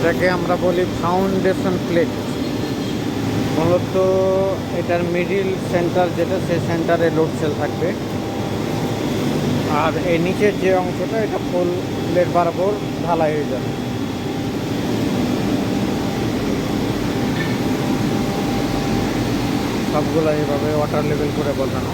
এটাকে আমরা বলি ফাউন্ডেশন প্লেট মূলত এটার মিডিল সেন্টার যেটা, সেই সেন্টারে লোড সেল থাকবে। আর এই নিচের যে অংশটা, এটা ফুল প্লেট বরাবর ঢালাই হয়ে যাবে। সবগুলো এইভাবে ওয়াটার লেভেল করে বসানো।